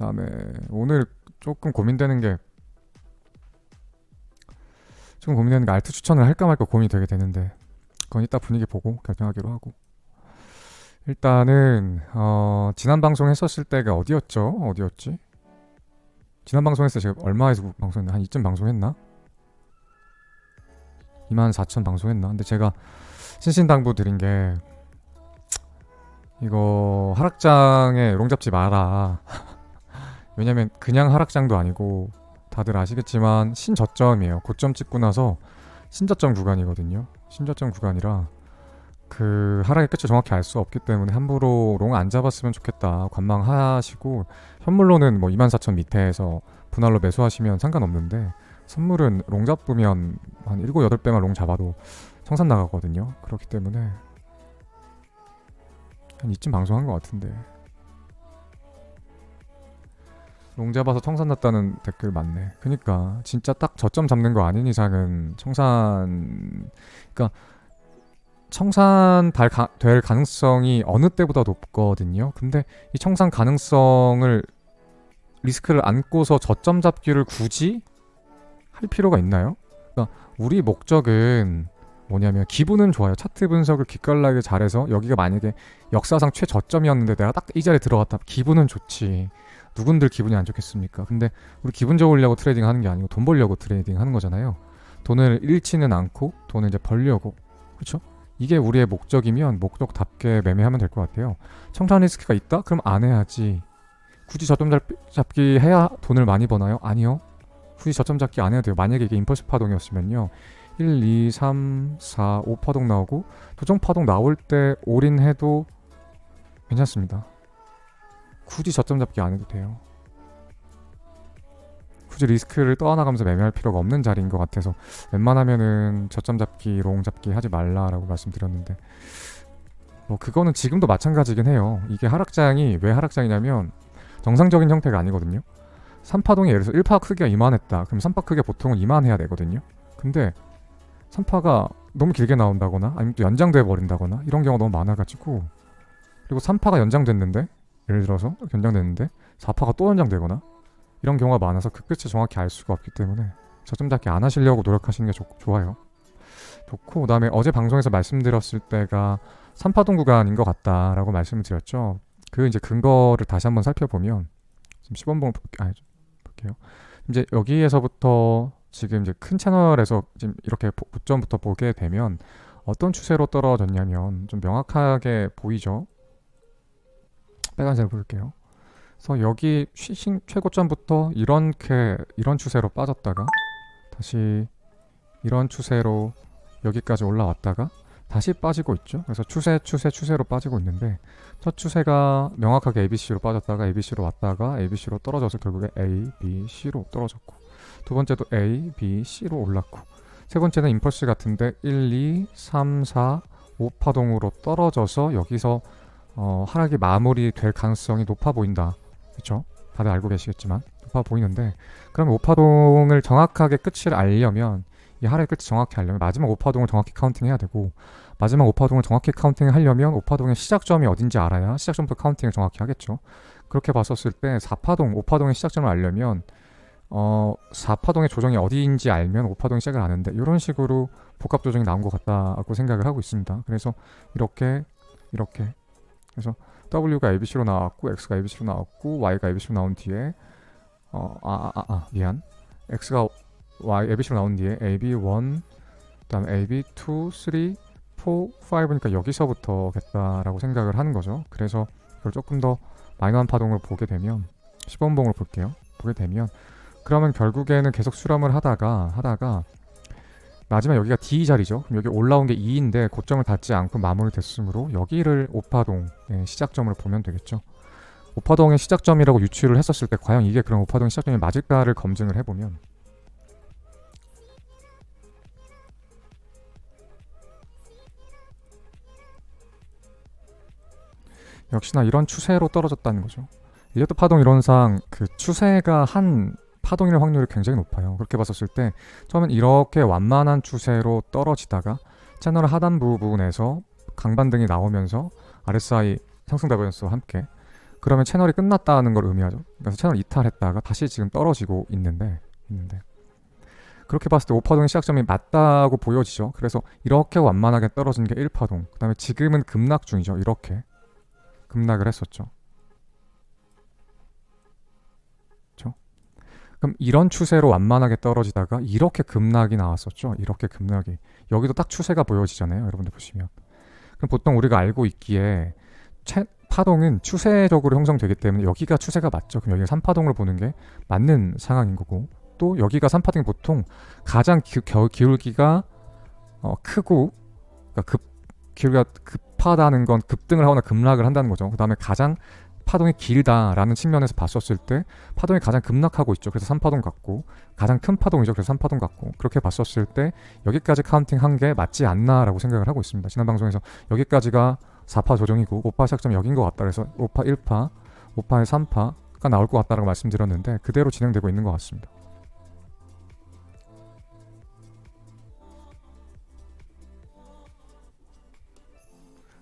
그다음에 오늘 조금 고민되는 게 조금 고민되는 게 알트 추천을 할까 말까 고민이 되게 되는데 그건 이따 분위기 보고 결정하기로 하고 일단은 어, 지난 방송 했었을 때가 어디였죠? 어디였지? 지난 방송했을 때 제가 얼마에서 방송했나? 한 이쯤 방송했나? 2만 4천 방송했나? 근데 제가 신신당부 드린 게 이거 하락장에 롱 잡지 마라. 왜냐면 그냥 하락장도 아니고 다들 아시겠지만 신저점이에요. 고점 찍고 나서 신저점 구간이거든요. 신저점 구간이라 그 하락의 끝을 정확히 알 수 없기 때문에 함부로 롱 안 잡았으면 좋겠다 관망하시고 현물로는 뭐 24,000 밑에서 분할로 매수하시면 상관없는데 선물은 롱 잡으면 한 7, 8배만 롱 잡아도 청산 나가거든요. 그렇기 때문에 한 이쯤 방송한 것 같은데 롱 잡아서 청산 났다는 댓글 많네. 그니까 진짜 딱 저점 잡는 거 아닌 이상은 청산 그러니까 청산 달 가, 될 가능성이 어느 때보다 높거든요. 근데 이 청산 가능성을 리스크를 안고서 저점 잡기를 굳이 할 필요가 있나요? 그러니까 우리 목적은 뭐냐면 기분은 좋아요. 차트 분석을 기깔나게 잘해서 여기가 만약에 역사상 최저점이었는데 내가 딱 이 자리에 들어갔다. 기분은 좋지. 누군들 기분이 안 좋겠습니까? 근데 우리 기분 좋으려고 트레이딩 하는 게 아니고 돈 벌려고 트레이딩 하는 거잖아요. 돈을 잃지는 않고 돈을 이제 벌려고. 그렇죠? 이게 우리의 목적이면 목적답게 매매하면 될 것 같아요. 청산 리스크가 있다? 그럼 안 해야지. 굳이 저점 잡- 잡기 해야 돈을 많이 버나요? 아니요. 굳이 저점 잡기 안 해도 돼요. 만약에 이게 임펄스 파동이었으면요. 1, 2, 3, 4, 5 파동 나오고 도정 파동 나올 때 올인해도 괜찮습니다. 굳이 저점 잡기 안 해도 돼요. 굳이 리스크를 떠안아가면서 매매할 필요가 없는 자리인 것 같아서 웬만하면은 저점 잡기, 롱 잡기 하지 말라라고 말씀드렸는데 뭐 그거는 지금도 마찬가지긴 해요. 이게 하락장이 왜 하락장이냐면 정상적인 형태가 아니거든요. 3파동이 예를 들어서 1파 크기가 이만했다. 그럼 3파 크기가 보통은 이만해야 되거든요. 근데 3파가 너무 길게 나온다거나 아니면 또 연장돼 버린다거나 이런 경우가 너무 많아가지고 그리고 3파가 연장됐는데 예를 들어서 연장됐는데 4파가 또 연장되거나 이런 경우가 많아서 그 끝을 정확히 알 수가 없기 때문에 저점 잡기 안 하시려고 노력하시는 게 좋, 좋아요. 좋고 그다음에 어제 방송에서 말씀드렸을 때가 3파동 구간인 것 같다라고 말씀을 드렸죠. 그 이제 근거를 다시 한번 살펴보면 지금 10원봉을 아 볼게요. 이제 여기에서부터 지금 이제 큰 채널에서 지금 이렇게 보- 고점부터 보게 되면 어떤 추세로 떨어졌냐면 좀 명확하게 보이죠. 빨간색을 볼게요. 그래서 여기 쉬싱 최고점부터 이렇게 이런 추세로 빠졌다가 다시 이런 추세로 여기까지 올라왔다가 다시 빠지고 있죠. 그래서 추세 추세 추세로 빠지고 있는데 첫 추세가 명확하게 ABC로 빠졌다가 ABC로 왔다가 ABC로 떨어져서 결국에 A, B, C로 떨어졌고 두 번째도 A, B, C로 올랐고 세 번째는 임펄스 같은데 1, 2, 3, 4, 5 파동으로 떨어져서 여기서 어, 하락이 마무리될 가능성이 높아 보인다. 그렇죠? 다들 알고 계시겠지만 높아 보이는데 그러면 5파동을 정확하게 끝을 알려면 이 하락의 끝이 정확히 알려면 마지막 5파동을 정확히 카운팅해야 되고 마지막 5파동을 정확히 카운팅하려면 5파동의 시작점이 어딘지 알아야 시작점부터 카운팅을 정확히 하겠죠. 그렇게 봤었을 때 4파동, 5파동의 시작점을 알려면 어, 4파동의 조정이 어디인지 알면 5파동이 시작을 하는데 이런 식으로 복합 조정이 나온 것 같다고 생각을 하고 있습니다. 그래서 이렇게 이렇게 그래서 W가 ABC로 나왔고 X가 ABC로 나왔고 Y가 ABC로 나온 뒤에 어, 아, 아, 아, 아 미안 X가 Y ABC로 나온 뒤에 AB 1 그다음에 AB 2, 3, 4, 5니까 여기서부터겠다라고 생각을 하는 거죠. 그래서 이걸 조금 더 마이너한 파동을 보게 되면 10원봉을 볼게요. 보게 되면 그러면 결국에는 계속 수렴을 하다가 하다가 마지막 여기가 D 자리죠. 그럼 여기 올라온 게 2인데 고점을 닿지 않고 마무리됐으므로 여기를 오파동의 시작점으로 보면 되겠죠. 오파동의 시작점이라고 유추를 했었을 때 과연 이게 그런 오파동의 시작점이 맞을까를 검증을 해보면 역시나 이런 추세로 떨어졌다는 거죠. 일리어트 파동 이론상 그 추세가 한 파동일 확률이 굉장히 높아요. 그렇게 봤었을 때 처음엔 이렇게 완만한 추세로 떨어지다가 채널 하단 부분에서 강반등이 나오면서 RSI 상승 다변수와 함께 그러면 채널이 끝났다는 걸 의미하죠. 그래서 채널 이탈했다가 다시 지금 떨어지고 있는데 있는데 그렇게 봤을 때 5파동의 시작점이 맞다고 보여지죠. 그래서 이렇게 완만하게 떨어진 게 1파동. 그다음에 지금은 급락 중이죠. 이렇게 급락을 했었죠. 그럼 이런 추세로 완만하게 떨어지다가 이렇게 급락이 나왔었죠. 이렇게 급락이 여기도 딱 추세가 보여지잖아요. 여러분들 보시면 그럼 보통 우리가 알고 있기에 채, 파동은 추세적으로 형성되기 때문에 여기가 추세가 맞죠. 그럼 여기가 3파동을 보는 게 맞는 상황인 거고 또 여기가 3파동이 보통 가장 기, 겨, 기울기가 어, 크고 그러니까 급 기울기가 급하다는 건 급등을 하거나 급락을 한다는 거죠. 그 다음에 가장 파동이 길다라는 측면에서 봤었을 때 파동이 가장 급락하고 있죠. 그래서 3파동 같고 가장 큰 파동이죠. 그래서 3파동 같고 그렇게 봤었을 때 여기까지 카운팅 한 게 맞지 않나라고 생각을 하고 있습니다. 지난 방송에서 여기까지가 4파 조정이고 5파 시작점이 여긴 것 같다. 그래서 5파 1파, 5파에 3파가 나올 것 같다라고 말씀드렸는데 그대로 진행되고 있는 것 같습니다.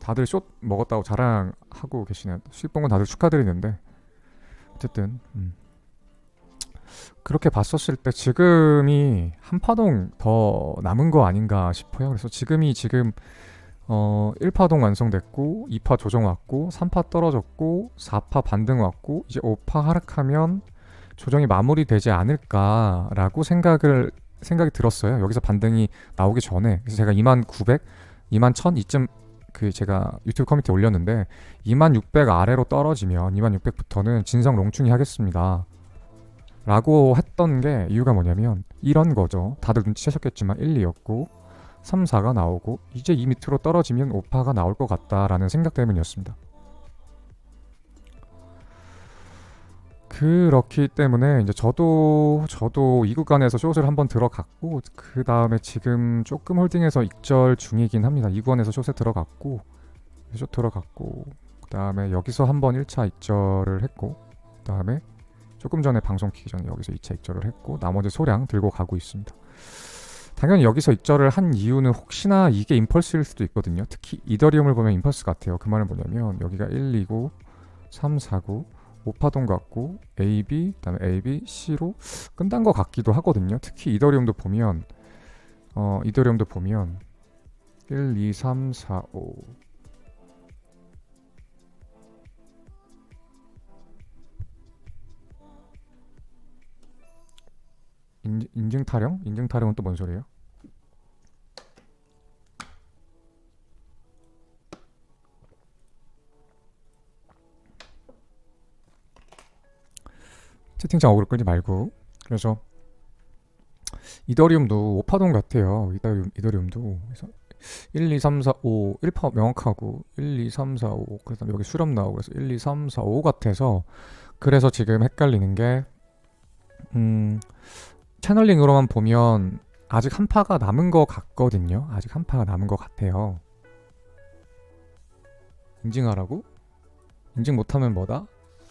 다들 숏 먹었다고 자랑 하고 계시네요. 수익 본건 다들 축하드리는데 어쨌든 음. 그렇게 봤었을 때 지금이 한 파동 더 남은 거 아닌가 싶어요. 그래서 지금이 지금 어 1파동 완성됐고 2파 조정 왔고 3파 떨어졌고 4파 반등 왔고 이제 5파 하락하면 조정이 마무리되지 않을까라고 생각을 생각이 들었어요. 여기서 반등이 나오기 전에 그래서 제가 2만 900, 2만 1000 이쯤 그 제가 유튜브 커뮤니티 올렸는데 2600 아래로 떨어지면 2600부터는 진성 롱충이 하겠습니다. 라고 했던 게 이유가 뭐냐면 이런 거죠. 다들 눈치채셨겠지만 1, 2였고 3, 4가 나오고 이제 이 밑으로 떨어지면 5파가 나올 것 같다라는 생각 때문이었습니다. 그렇기 때문에 이제 저도 저도 이 구간에서 숏을 한번 들어갔고 그 다음에 지금 조금 홀딩해서 익절 중이긴 합니다. 이 구간에서 숏에 들어갔고 숏 들어갔고 그 다음에 여기서 한번 1차 익절을 했고 그 다음에 조금 전에 방송 키기 전에 여기서 2차 익절을 했고 나머지 소량 들고 가고 있습니다. 당연히 여기서 익절을 한 이유는 혹시나 이게 임펄스일 수도 있거든요. 특히 이더리움을 보면 임펄스 같아요. 그 말은 뭐냐면 여기가 1, 2고 3, 4고 5파동 같고 A, B, 그다음에 A, B, C로 끝난 것 같기도 하거든요. 특히 이더리움도 보면 어, 이더리움도 보면 1, 2, 3, 4, 5 인, 인증 타령? 인증 타령은 또 뭔 소리예요? 채팅창 어그로 끌지 말고. 그래서 이더리움도 5파동 같아요. 이더리움, 이더리움도. 그래서 1, 2, 3, 4, 5 1파 명확하고 1, 2, 3, 4, 5 그래서 여기 수렴 나오고 그래서 1, 2, 3, 4, 5 같아서 그래서 지금 헷갈리는 게 음, 채널링으로만 보면 아직 한 파가 남은 것 같거든요. 아직 한 파가 남은 것 같아요. 인증하라고? 인증 못하면 뭐다?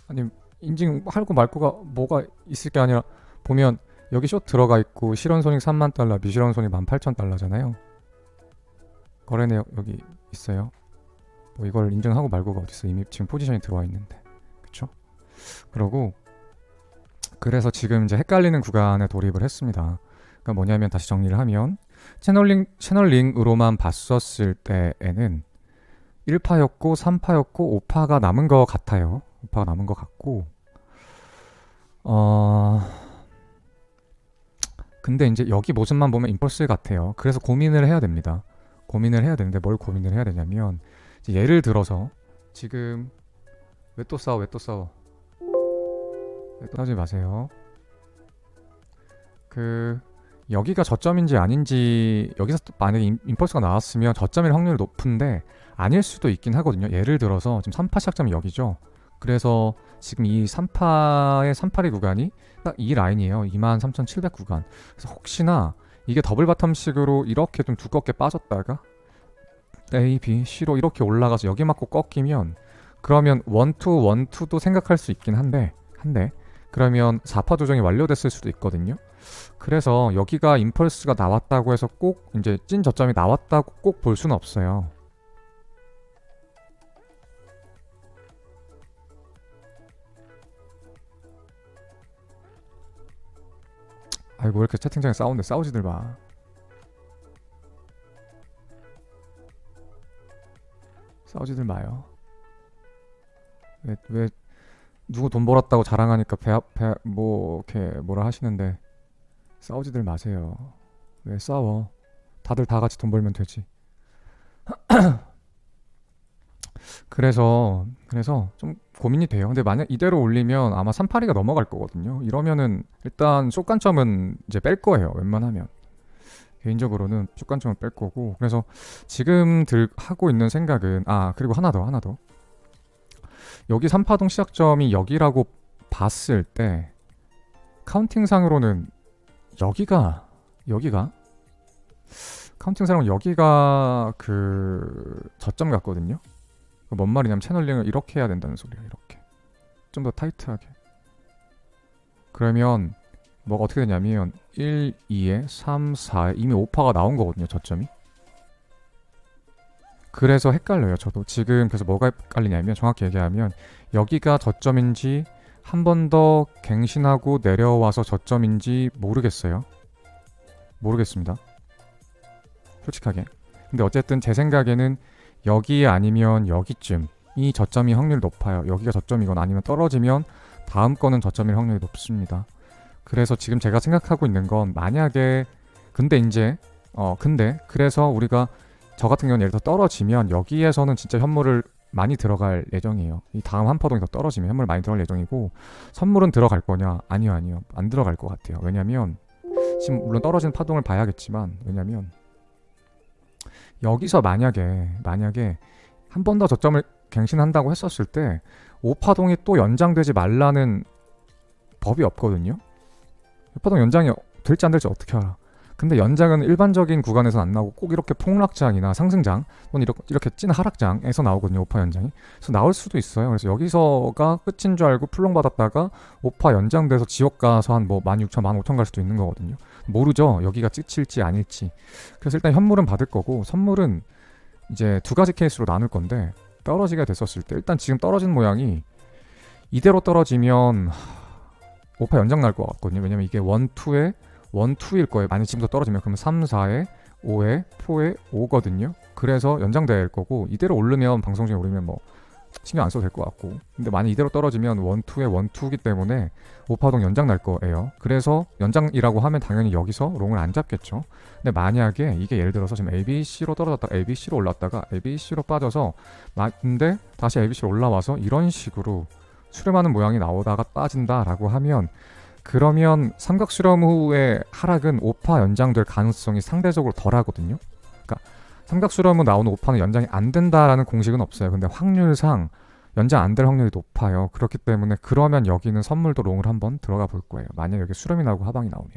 아니 인증하고 말고가 뭐가 있을 게 아니라 보면 여기 숏 들어가 있고 실현 손익 3만 달러, 미실현 손익 18,000달러잖아요. 거래 내역 여기 있어요. 뭐 이걸 인증하고 말고가 어디 있어? 이미 지금 포지션이 들어와 있는데, 그쵸? 그러고 그래서 지금 이제 헷갈리는 구간에 돌입을 했습니다. 그러니까 뭐냐면 다시 정리를 하면 채널링 채널링으로만 봤었을 때에는 1파였고 3파였고 5파가 남은 것 같아요. 5파가 남은 것 같고 어 근데 이제 여기 모습만 보면 임펄스 같아요. 그래서 고민을 해야 됩니다. 고민을 해야 되는데 뭘 고민을 해야 되냐면 예를 들어서 지금 왜 또 싸워 왜 또 싸워 왜또 하지 마세요. 그 여기가 저점인지 아닌지 여기서 만약에 임, 임펄스가 나왔으면 저점일 확률이 높은데 아닐 수도 있긴 하거든요. 예를 들어서 지금 3파 시작점이 여기죠. 그래서 지금 이 3파의 3파리 구간이 딱 이 라인이에요. 23,700 구간. 그래서 혹시나 이게 더블 바텀식으로 이렇게 좀 두껍게 빠졌다가 A, B, C로 이렇게 올라가서 여기 맞고 꺾이면 그러면 1, 2, 1, 2도 생각할 수 있긴 한데 한데 그러면 4파 조정이 완료됐을 수도 있거든요. 그래서 여기가 임펄스가 나왔다고 해서 꼭 이제 찐 저점이 나왔다고 꼭 볼 수는 없어요. 아이고 왜 이렇게 채팅창에 싸우는데 싸우지들 마. 싸우지들 마요. 왜 왜 누구 돈 벌었다고 자랑하니까 배배뭐 이렇게 뭐라 하시는데 싸우지들 마세요. 왜 싸워? 다들 다 같이 돈 벌면 되지. 그래서 그래서 좀 고민이 돼요. 근데 만약 이대로 올리면 아마 382가 넘어갈 거거든요. 이러면은 일단 숏관점은 이제 뺄 거예요. 웬만하면. 개인적으로는 숏관점을 뺄 거고. 그래서 지금 들 하고 있는 생각은 아, 그리고 하나 더. 하나 더. 여기 3파동 시작점이 여기라고 봤을 때 카운팅상으로는 여기가 여기가 카운팅상으로 여기가 그 저점 같거든요. 뭔 말이냐면 채널링을 이렇게 해야 된다는 소리야. 이렇게 좀 더 타이트하게. 그러면 뭐가 어떻게 되냐면 1, 2에 3, 4에 이미 5파가 나온 거거든요. 저점이. 그래서 헷갈려요. 저도 지금 그래서 뭐가 헷갈리냐면 정확히 얘기하면 여기가 저점인지 한 번 더 갱신하고 내려와서 저점인지 모르겠어요. 모르겠습니다. 솔직하게. 근데 어쨌든 제 생각에는 여기 아니면 여기쯤 이 저점이 확률 높아요. 여기가 저점이거나 아니면 떨어지면 다음 거는 저점일 확률이 높습니다. 그래서 지금 제가 생각하고 있는 건 만약에 근데 이제 어 근데 그래서 우리가 저 같은 경우는 예를 들어 떨어지면 여기에서는 진짜 현물을 많이 들어갈 예정이에요. 이 다음 한 파동이 더 떨어지면 현물 많이 들어갈 예정이고 선물은 들어갈 거냐? 아니요, 아니요. 안 들어갈 것 같아요. 왜냐면 지금 물론 떨어지는 파동을 봐야겠지만 왜냐면 여기서 만약에 만약에 한 번 더 저점을 갱신한다고 했었을 때 5파동이 또 연장되지 말라는 법이 없거든요. 5파동 연장이 될지 안 될지 어떻게 알아? 근데 연장은 일반적인 구간에서 안 나오고 꼭 이렇게 폭락장이나 상승장 또는 이렇게, 이렇게 찐 하락장에서 나오거든요. 5파 연장이. 그래서 나올 수도 있어요. 그래서 여기서가 끝인 줄 알고 풀롱 받았다가 5파 연장돼서 지옥 가서 한 뭐 16,000, 15,000 갈 수도 있는 거거든요. 모르죠. 여기가 찍힐지 아닐지. 그래서 일단 현물은 받을 거고 선물은 이제 두 가지 케이스로 나눌 건데 떨어지게 됐었을 때 일단 지금 떨어진 모양이 이대로 떨어지면 5파 연장 날 것 같거든요. 왜냐면 이게 1, 2에 1, 2일 거예요. 만약 지금부터 떨어지면 그러면 3, 4에 5에 4에 5거든요. 그래서 연장될 거고 이대로 오르면 방송 중에 오르면 뭐 신경 안 써도 될 것 같고. 근데 만약 이대로 떨어지면 원투에 원투기 때문에 오파동 연장 날 거예요. 그래서 연장이라고 하면 당연히 여기서 롱을 안 잡겠죠. 근데 만약에 이게 예를 들어서 지금 ABC로 떨어졌다가 ABC로 올랐다가 ABC로 빠져서 근데 다시 ABC로 올라와서 이런 식으로 수렴하는 모양이 나오다가 빠진다라고 하면 그러면 삼각 수렴 후에 하락은 오파 연장될 가능성이 상대적으로 덜 하거든요. 그러니까 삼각수렴은 나오는 오파는 연장이 안 된다라는 공식은 없어요. 근데 확률상 연장 안 될 확률이 높아요. 그렇기 때문에 그러면 여기는 선물도 롱을 한번 들어가 볼 거예요. 만약 여기 수렴이 나오고 하방이 나오면.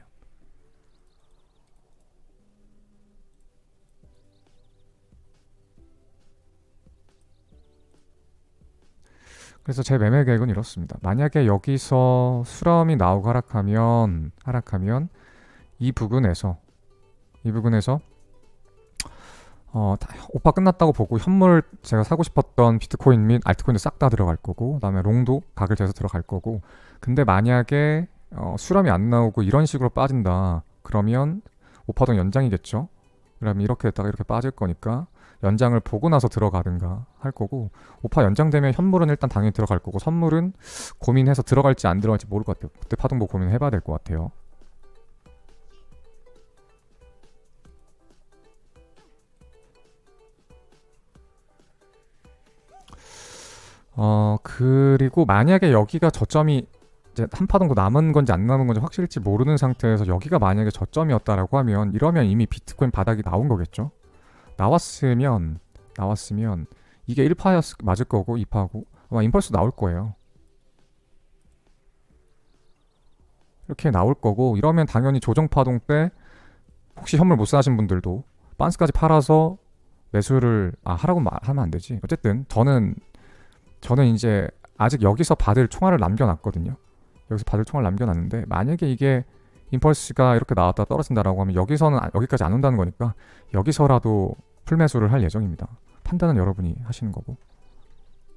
그래서 제 매매 계획은 이렇습니다. 만약에 여기서 수렴이 나오고 하락하면 하락하면 이 부근에서 이 부분에서 어, 오파 끝났다고 보고 현물 제가 사고 싶었던 비트코인 및 알트코인도 싹 다 들어갈 거고 그다음에 롱도 가격 재서 들어갈 거고. 근데 만약에 어, 수렴이 안 나오고 이런 식으로 빠진다 그러면 오파동 연장이겠죠? 그러면 이렇게 됐다가 이렇게 빠질 거니까 연장을 보고 나서 들어가든가 할 거고 오파 연장되면 현물은 일단 당연히 들어갈 거고 선물은 고민해서 들어갈지 안 들어갈지 모를 것 같아요. 그때 파동보 고민해봐야 될 것 같아요 어 그리고 만약에 여기가 저점이 이제 한 파동도 남은 건지 안 남은 건지 확실치 모르는 상태에서 여기가 만약에 저점이었다라고 하면 이러면 이미 비트코인 바닥이 나온 거겠죠. 나왔으면 나왔으면 이게 1파였 맞을 거고 2파고 아마 임펄스 나올 거예요. 이렇게 나올 거고 이러면 당연히 조정 파동 때 혹시 현물 못 사신 분들도 반스까지 팔아서 매수를 아 하라고 하면 안 되지. 어쨌든 저는 저는 이제 아직 여기서 받을 총알을 남겨놨거든요. 여기서 받을 총알 남겨놨는데 만약에 이게 임펄스가 이렇게 나왔다 떨어진다라고 하면 여기서는 여기까지 안 온다는 거니까 여기서라도 풀매수를 할 예정입니다. 판단은 여러분이 하시는 거고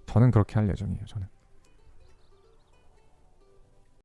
저는 그렇게 할 예정이에요. 저는.